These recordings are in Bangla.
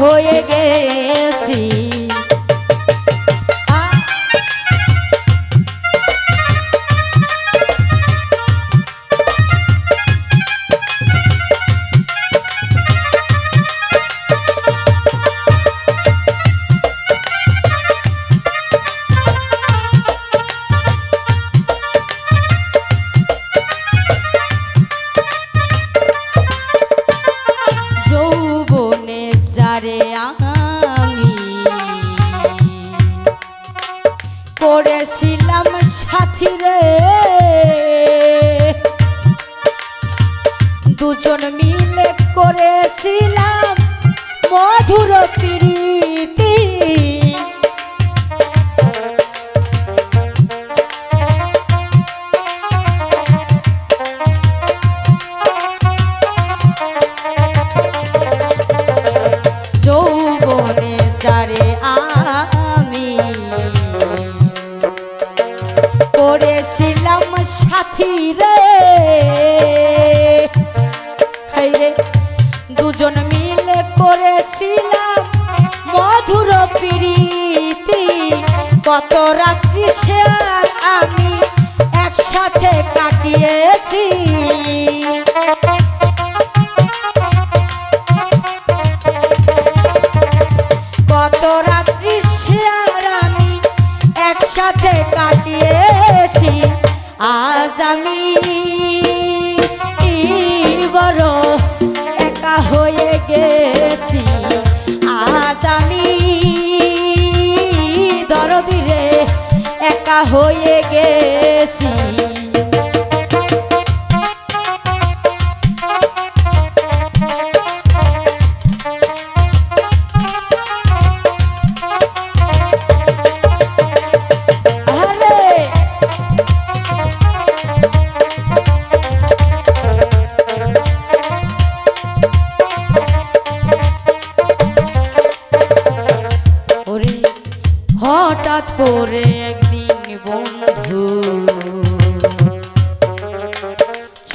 হয়ে গেছি। করেছিলাম সাথী রে। দুজন মিলে করেছিলাম মধুর প্রীতি সাথী রে। রে দুজন মিলে করেছিলাম মধুর প্রীতি। কত রাত্রি সে আমি একসাথে কাটিয়েছি। বড় একা হয়ে গেছি। আজ আমি দরদিরে একা হয়ে গেছি।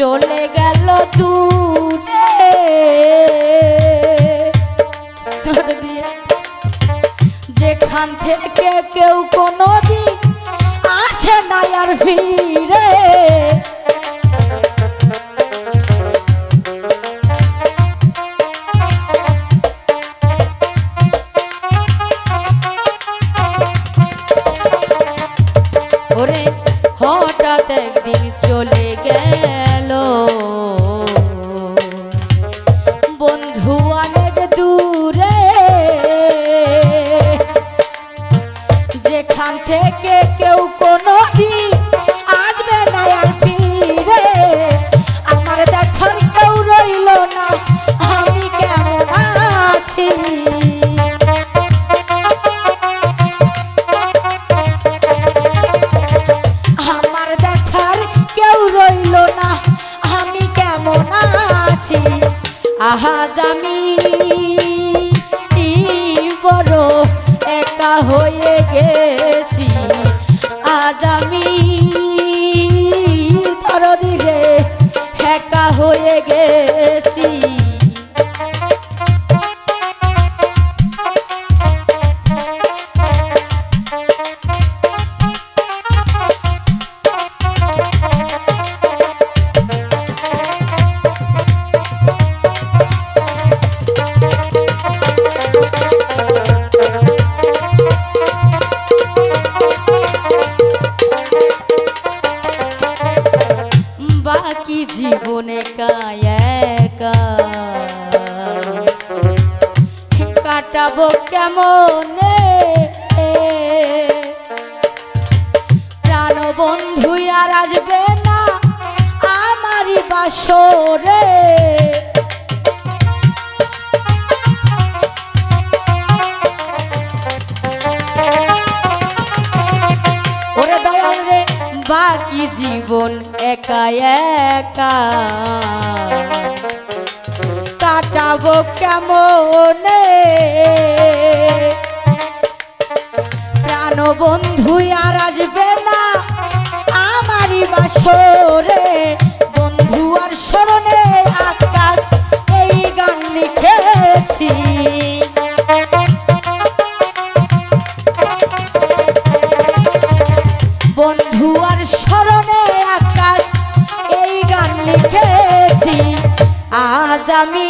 চলে গেল দূরে যেখান থেকে কেউ কোনো দিন থেকে কেউ হয়ে গেছি জীবনে কায়াকা। কাটাবো কেমনে? প্রাণ বন্ধু আর আসবে না আমারই বাস বাসরে। জীবন একা একা। কাটাবো কেমন? প্রাণ বন্ধু আর আসবে না আমারই বাসরে। বন্ধু আর স্মরণে আকাশ এই গান লিখেছি। বন্ধু স্মরণে আকাশ এই গান লিখেছি। আজ আমি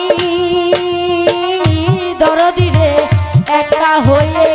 দরদিরে একা হয়ে